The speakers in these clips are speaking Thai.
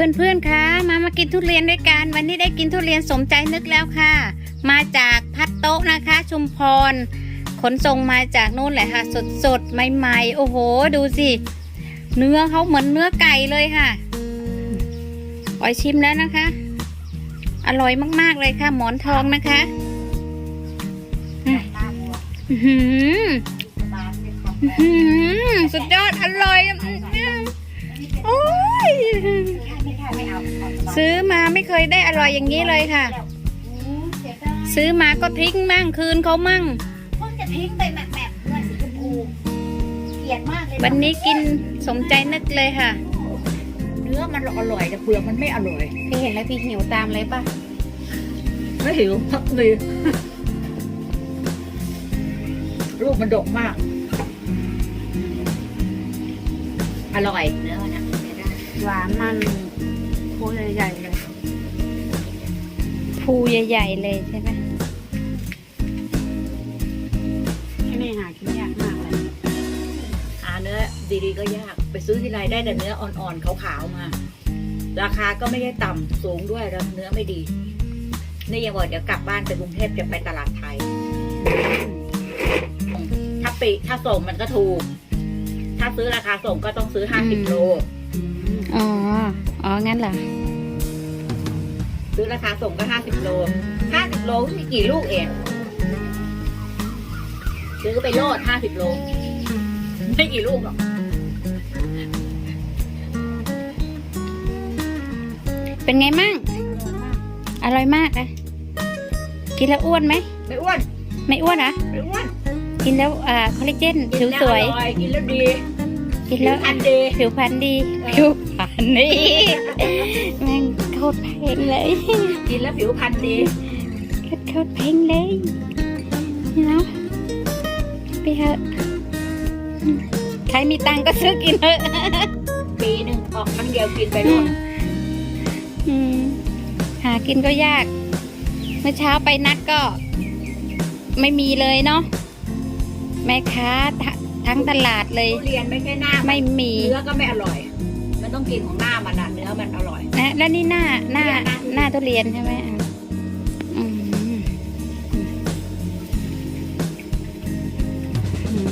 เพื่อนๆ คะ มามากินทุเรียนด้วยกัน วันนี้ได้กินทุเรียนสมใจนึกแล้วค่ะ มาจากพัดโต๊ะนะคะ ชุมพร ขนส่งมาจากนู่นแหละค่ะ สดๆ ใหม่ๆ โอ้โห ดูสิ เนื้อเขาเหมือนเนื้อไก่เลยค่ะปอยชิมแล้วนะคะ อร่อยมากๆเลยค่ะ หมอนทองนะคะหืออื้อหือสุดยอด อร่อย โอื้ อโอ้ยซื้อมาไม่เคยได้อร่อยอย่างนี้เลยค่ะ ซื้อมาก็ทิ้งมั่งคืนเขามั่งเพิ่งจะทิ้งไปแบบแบบเมื่อสีชมพูเกลียดมากเลยวันนี้กินสมใจนึกเลยค่ะ เนื้อมันอร่อยแต่เปลือกมันไม่อร่อยพี่เห็นแล้วพี่หิวตามเลยป่ะไม่หิวพักเลยลูกมันดกมาก อร่อยเนื้อมันอะใช้ได้ หวานมันโคใหญ่ๆเลยภูใหญ่ๆเลยใช่ไหมที่นี่หากินยากมากเลยหาเนื้อดีๆก็ยาก ไปซื้อที่ไรได้แต่เนื้ออ่อนๆขาวๆมา ราคาก็ไม่ได้ต่ำสูงด้วยแล้วเนื้อไม่ดี นี่ยังบอกเดี๋ยวกลับบ้านไปกรุงเทพจะไปตลาดไทย ถ้าปีถ้าส่งมันก็ถูก ถ้าซื้อราคาส่งก็ต้องซื้อห้าสิบโล อ๋อ อ๋อ งั้นเหรอ ซื้อราคาส่งก็ห้าสิบโลห้าสิบโลมีกี่ลูกเอง ซื้อไปโลดห้าสิบโล ไม่กี่ลูกหรอก เป็นไงมั่ง อร่อยมากอะกินแล้วอ้วนไหม ไม่อ้วน ไม่อ้วนเหรอะไม่อ้วน กินแล้วอ่าคอลลาเจนผิวกินแล้สวยอร่อยกินแล้วดีกินแล้วอันดี ผิวพรรณดีเออผิว พรรณดีแม่งโคตรเพลงเลยกินแล้วผิวพรรณดีโคตรโคตรเพลงเลยนี่เนาะไปเถอะใครมีตังค์ก็ซื้อกินเถอะปีหนึ่งออกครั้งเดียวกินไปโลดอืมหากินก็ยาก เมื่อเช้าไปนัดก็ ไม่มีเลยเนาะแม่ค้าทะทั้งตลาดเลยทุเรียนไม่ใช่หน้าไม่มีเนื้อก็ไม่อร่อย มันต้องกินของหน้ามันอะเนื้อมันอร่อย นะแล้วนี่หน้าหน้าหน้าทุเรียนใช่ไหมอะอืม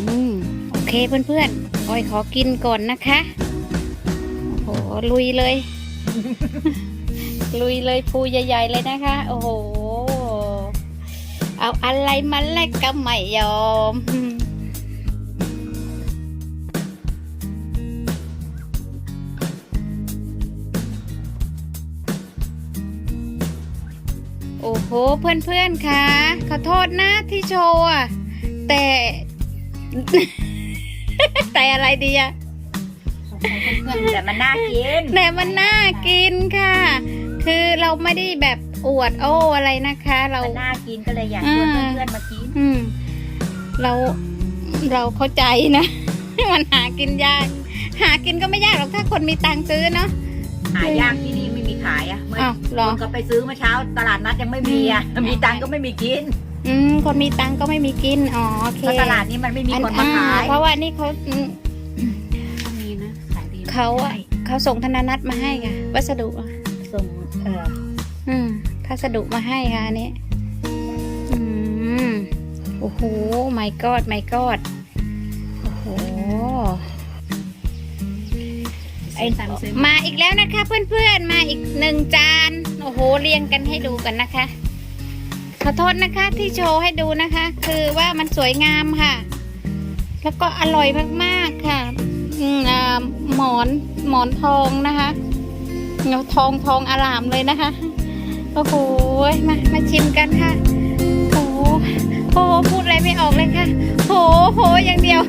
อืมโอเคเพื่อนๆออยขอกินก่อนนะคะ โอ้โห ลุยเลย ลุยเลยภูใหญ่ ๆ เลยนะคะ โอ้โห เอาอะไรมาแลกก็ไม่ยอม โอ้โหเพื่อนๆคะขอโทษนะที่โชว์อะแต่ แต่อะไรดีอะแต่มันน่ากินแต่มันน่ากินค่ะ คือเราไม่ได้แบบอวดโอ้อะไรนะคะ เรามันน่ากินก็เลยอยากชวนอ่าเพื่อนๆมากินอืมเราเราเข้าใจนะ มันหากินยาก หากินก็ไม่ยากหรอกถ้าคนมีตังค์ซื้อเนาะหายากที่นี่ไม่มีขายอะเมื่ออ้าวเหรอ คนก็ไปซื้อเมื่อเช้า ตลาดนัดยังไม่มีอะอืม มีตังค์ก็ไม่มีกินอืมคนมีตังค์ก็ไม่มีกินอ๋อโอเคเพราะตลาดนี้มันไม่มีคนมาอ่ขายเพราะว่านี่เขาอืมมีนะขายดีนะเขาอะเขาส่งธนานัตมาให้ค่ะวัสดุอะส่งเอออืมพัสดุมาให้ค่ะอันนี้อืมโอ้โหไม่กอดไม่กอดโอ้โห ไอ้ตามซื้อมาอีกแล้วนะคะ เพื่อนๆ มาอีกหนึ่งจาน โอ้โหเรียงกันให้ดูกันนะคะ ขอโทษนะคะที่โชว์ให้ดูนะคะ คือว่ามันสวยงามค่ะ แล้วก็อร่อยมากๆค่ะอืมหมอนหมอนทองนะคะเงาทองทองอารามเลยนะคะ โอ้โหมามาชิมกันค่ะโอ้โหโอ้โหพูดอะไรไม่ออกเลยค่ะโหโหอย่างเดียว